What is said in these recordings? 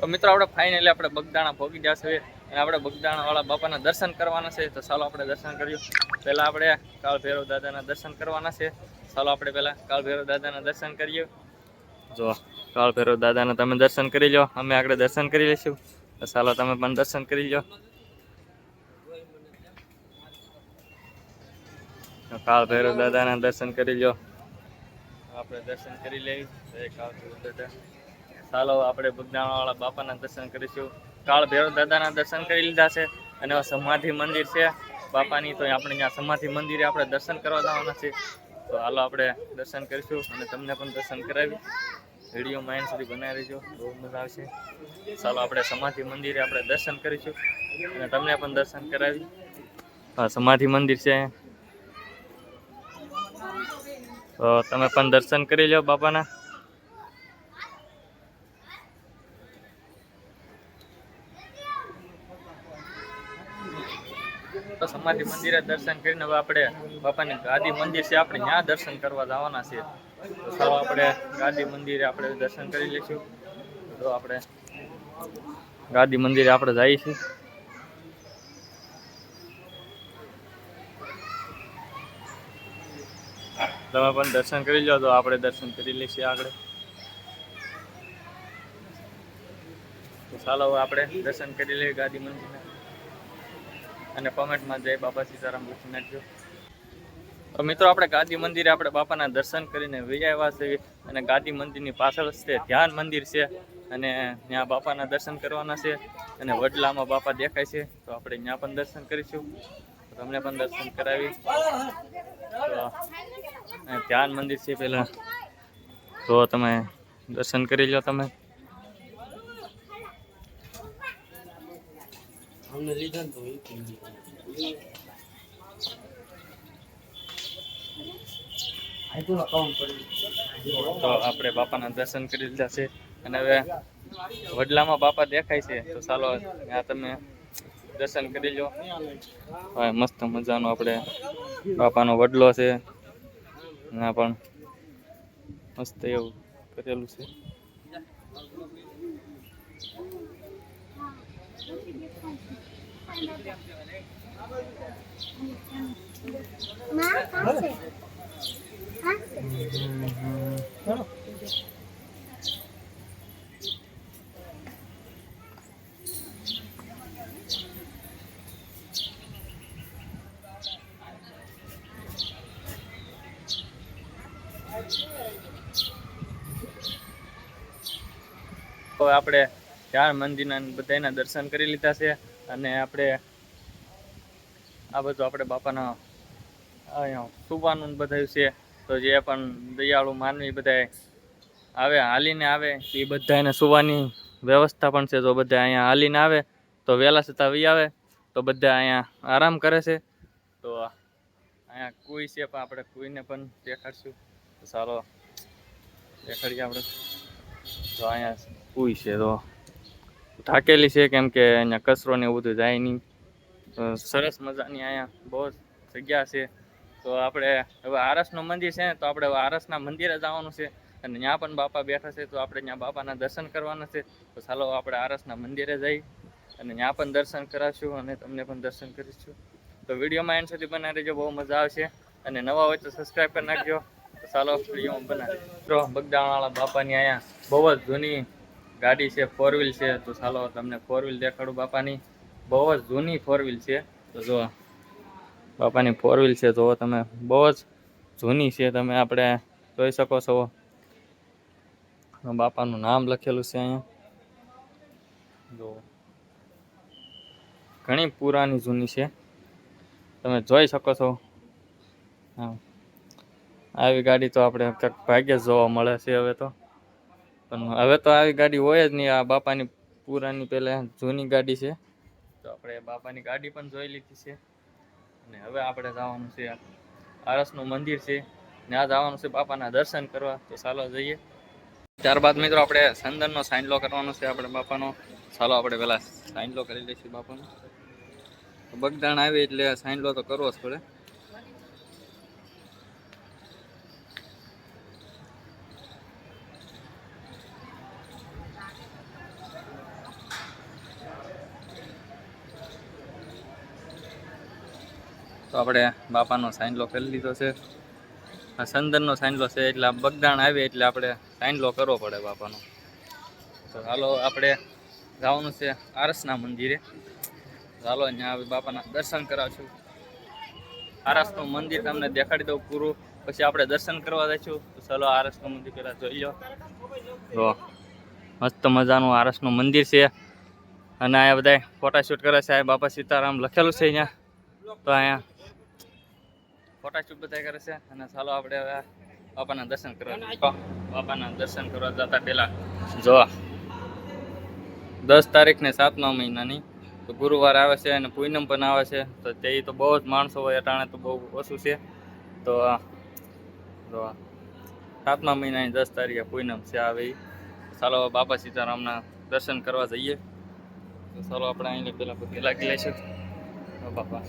તો મિત્રો, આપણે ફાઇનલી આપણે બગદાણા ભોગી ગયા છે અને આપણે બગદાણાવાળા બાપાના દર્શન કરવાના છે. તો ચાલો આપણે દર્શન કર્યું પહેલા આપણે કાળ ભૈરવ દાદાના દર્શન કરવાના છે. ચાલો આપણે પહેલા કાળ ભૈરવ દાદાના દર્શન કરીએ. જો કાળ ભૈરવ દાદાના તમે દર્શન કરી લો. અમે આગળ દર્શન કરી લઈશું. તો ચાલો તમે પણ દર્શન કરી લો. કાળ ભૈરવ દાદાના દર્શન કરી લો. આપણે દર્શન કરી લઈએ. કાળ દાદા. ચાલો આપણે બગદાણાવાળા બાપાના દર્શન કરીશું. કાળ ભૈરવ દાદાના દર્શન કરી લીધા છે અને સમાધિ મંદિર છે. બાપાની તો આપણે ત્યાં સમાધિ મંદિરે આપણે દર્શન કરવા જવાના છે તો હાલો આપણે દર્શન કરીશું અને તમને પણ દર્શન કરાવી. વીડિયો માઇન્ડ સુધી બનાવી રહેજો બહુ મજા આવશે. ચાલો આપણે સમાધિ મંદિરે આપણે દર્શન કરીશું અને તમને પણ દર્શન કરાવી. હા સમાધિ મંદિર છે. તો તમે પણ દર્શન કરી લો બાપાના. સમાધિ મંદિરે દર્શન કરીને હવે આપણે બાપાની ગાદી મંદિર છે, આપણે ત્યાં દર્શન કરવા જવાના છે તો ચાલો આપણે ગાદી મંદિરે આપણે દર્શન કરી લઈશું. તો આપણે ગાદી મંદિરે આપણે જઈએ છીએ. તમે પણ દર્શન કરી લો તો આપણે દર્શન કરી લઈશું આગળ. ચાલો આપણે દર્શન કરી લઈએ ગાદી મંદિરના અને કોમેન્ટમાં જય બાપા સીતારામ લખી નાખજો. તો મિત્રો, આપણે ગાદી મંદિરે આપણે બાપાના દર્શન કરીને વિજયવા છે અને ગાદી મંદિરની પાછળ છે ધ્યાન મંદિર છે અને ત્યાં બાપાના દર્શન કરવાના છે અને વડલામાં બાપા દેખાય છે. તો આપણે ત્યાં પણ દર્શન કરીશું. તમને પણ દર્શન કરાવી. તો ધ્યાન મંદિર છે પહેલાં. તો તમે દર્શન કરી લો તમે. અમને લીધા ને તો એ તો આપણે બાપાના દર્શન કરી લીધા છે. અને હવે વડલામાં બાપા દેખાય છે. તો ચાલો ત્યાં તમે દર્શન કરી લો. હવે મસ્ત મજાનો આપણે બાપાનો વડલો છે. ત્યાં પણ મસ્ત એવું કરેલું છે. આપણે ચાર મંદિરના બધાના દર્શન કરી લીધા છે. અને આપણે આ બધું આપણે બાપાના, અહીંયા સુવાનું બધું છે. તો જે પણ દયાળુ, માનવી બધા આવે, હાલીને આવે, એ બધાને સુવાની વ્યવસ્થા પણ છે. જો બધા અહીંયા હાલીને આવે, તો વહેલા છતાં વી આવે, તો બધા અહીંયા આરામ કરે છે. તો અહીંયા કુઈ છે, પણ આપણે કુઈને પણ દેખાડશું. સારો દેખાડીએ આપણે. તો અહીંયા કુઈ છે, તો ઢાકેલી છે કેમ કે અહીંયા કચરો ને એવું બધું જાય નહીં. સરસ મજાની અહીંયા બહુ જગ્યા છે. તો આપણે હવે આરસનું મંદિર છે તો આપણે આરસના મંદિરે જવાનું છે. અને ત્યાં પણ બાપા બેઠા છે, તો આપણે ત્યાં બાપાના દર્શન કરવાના છે. તો ચાલો આપણે આરસના મંદિરે જઈ અને ત્યાં પણ દર્શન કરાવશું અને તમને પણ દર્શન કરીશું. તો વિડીયોમાં એન્ડ સુધી બનાવી રહેજો, બહુ મજા આવશે. અને નવા હોય તો સબસ્ક્રાઈબ કરી નાખજો. ચાલો વિડીયોમાં બનાવી મિત્રો, બગદાણાવાળા બાપાની અહીંયા બહુ જ જૂની ગાડી છે ફોર વ્હીલ છે, તો ચાલો તમને ફોર વ્હીલ દેખાડું બાપાની. બહુ જ જૂની ફોર વ્હીલ છે. તો જો, બાપાની ફોર વ્હીલ છે જો તમે બહુ જ જૂની છે, તમે આપણે જોઈ શકો છો. બાપાનું નામ લખેલું છે અહીંયા. જો, ઘણી પુરાની જૂની છે. તમે જોઈ શકો છો. આવી ગાડી તો આપણે ભાગ્યે જ જોવા મળે છે હવે તો. પણ હવે તો આવી ગાડી હોય જ નહીં. આ બાપાની પુરાની પહેલાં જૂની ગાડી છે. તો આપણે બાપાની ગાડી પણ જોઈ લીધી છે. અને હવે આપણે જવાનું છે આરસનું મંદિર છે. ત્યાં જવાનું છે બાપાના દર્શન કરવા. તો ચાલો જઈએ. ત્યારબાદ મિત્રો આપણે સંદનનો સાઇનલો કરવાનો છે આપણે બાપાનો. ચાલો આપણે પહેલાં સાઇનલો કરી લઈશું બાપાનો. બગદાણ આવે એટલે સાઇનલો તો કરવો જ પડે. તો આપણે બાપાનો સાઈનલો કરી લીધો છે. આ સંદનનો સાઈનલો છે એટલે આ બગદાણ આવે એટલે આપણે સાઈનલો કરવો પડે બાપાનો. તો હાલો આપણે જવાનું છે આરસના મંદિરે. ચાલો અહીંયા બાપાના દર્શન કરાવશું. આરસનું મંદિર તમને દેખાડી દઉં પૂરું. પછી આપણે દર્શન કરવા જઈશું. તો ચાલો આરસનું મંદિર પહેલાં જોઈ લો. તો મસ્ત મજાનું આરસનું મંદિર છે. અને આ બધા ફોટાશૂટ કરે છે. આ બાપા સીતારામ લખેલું છે અહીંયા. તો અહીંયા ફોટાશૂટ બધા કરે છે અને ચાલો આપણે હવે બાપાના દર્શન કરવા બાપાના દર્શન કરવા જતા પહેલા જો દસ તારીખ ને સાતમા મહિનાની તો ગુરુવાર આવે છે અને પૂનમ પણ આવે છે. તો તે તો બહુ જ માણસો હોય અટાણે તો બહુ ઓછું છે. તો આ જો સાતમા મહિનાની દસ તારીખે પૂનમ છે આવે. ચાલો બાપા સીતારામના દર્શન કરવા જઈએ. તો ચાલો આપણે અહીં પહેલાં પગે લાગી લઈશું. બાપા.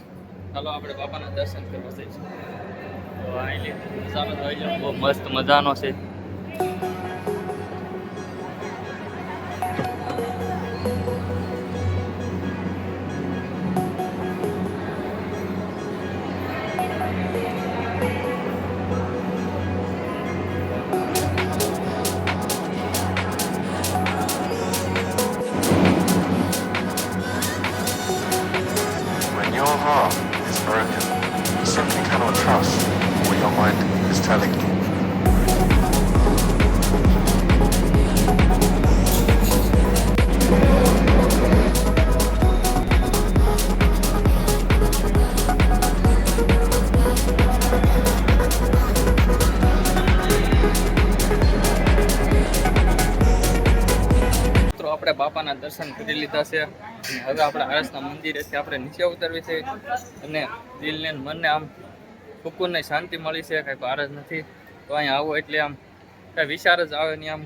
ચાલો આપણે બાપાના દર્શન કરવા જઈશું. તો અહીં ચાલો જોઈ લો બહુ મસ્ત મજાનો છે. લીધા છે. હવે આપણે આરસના મંદિરેથી આપણે નીચે ઉતરવી છે. અને દિલને મનને આમ સુકૂનને શાંતિ મળી છે. કાંઈ આરસ નથી. તો અહીંયા આવો એટલે આમ કાંઈ વિચાર જ આવે નહીં આમ.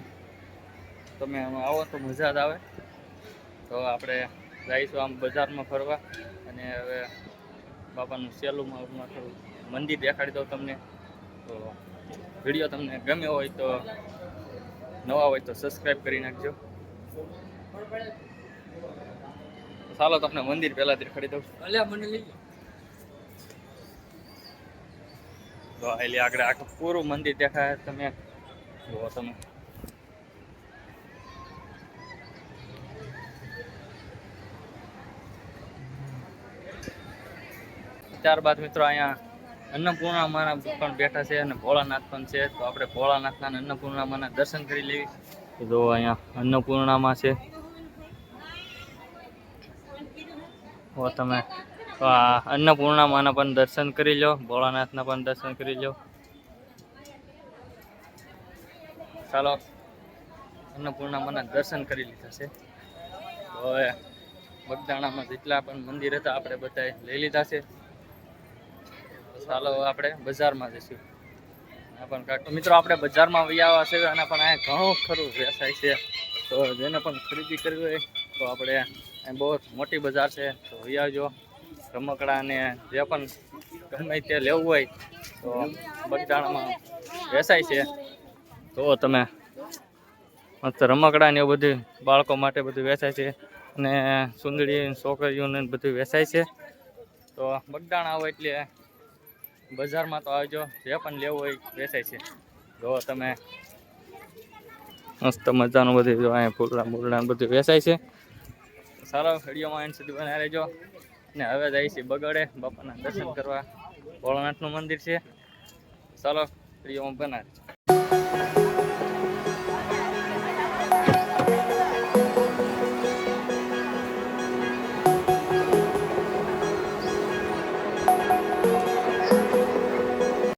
તમે આમ આવો તો મજા જ આવે. તો આપણે જઈશું આમ બજારમાં ફરવા. અને હવે બાપાનું હમણાં થોડું મંદિર દેખાડી દઉં તમને. તો વીડિયો તમને ગમ્યો હોય તો નવા હોય તો સબસ્ક્રાઈબ કરી નાખજો. ચાલો તમને મંદિર પહેલા દેખાડી દઉં. તો એટલે આગળ આખું પૂરું મંદિર દેખાય તમે. જુઓ તમે. ત્યારબાદ મિત્રો અહીંયા અન્નપૂર્ણામાના પણ બેઠા છે અને ભોળાનાથ પણ છે. તો આપણે ભોળાનાથના અન્નપૂર્ણા અન્નપૂર્ણામાના દર્શન કરી લેવી. તો જો અહીંયા અન્નપૂર્ણામાં છે. હો તમે તો આ અન્નપૂર્ણામાના પણ દર્શન કરી લો, ભોળાનાથના પણ દર્શન કરી લો. ચાલો, અન્નપૂર્ણામાના દર્શન કરી લીધા છે. હવે બગદાણામાં જેટલા પણ મંદિર હતા, આપણે બધાએ લઈ લીધા છે. ચાલો આપણે બજારમાં જઈશું. પણ કાંઈક મિત્રો, આપણે બજારમાં વહી આવ્યા છે, અને પણ અહીંયા ઘણું ખરું વ્યવસાય છે. તો જેને પણ ખરીદી કરવી હોય તો આપણે અહીં બહુ મોટી બજાર છે. તો વહી આવજો. રમકડા ને જે પણ ગમે તે લેવું હોય તો બગદાણામાં વેચાય છે. તો તમે મસ્ત રમકડા ને એવું બધું બાળકો માટે બધું વેચાય છે. અને સુંદરી છોકરીઓને બધું વેચાય છે. તો બગદાણા હોય એટલે બજારમાં તો આવજો. જે પણ લેવું હોય વેચાય છે. જો તમે મસ્ત મજાનું બધું જો અહીંયા ફૂલડા મૂલડા બધું વેચાય છે. સારો વિડીયોમાં એન્ડ સુધી બનાવી રહેજો. ને હવે જાય છે બગડે, બાપાના દર્શન કરવા. ભોળાનાથનું મંદિર છે. ચાલો વિડીયોમાં બનાવે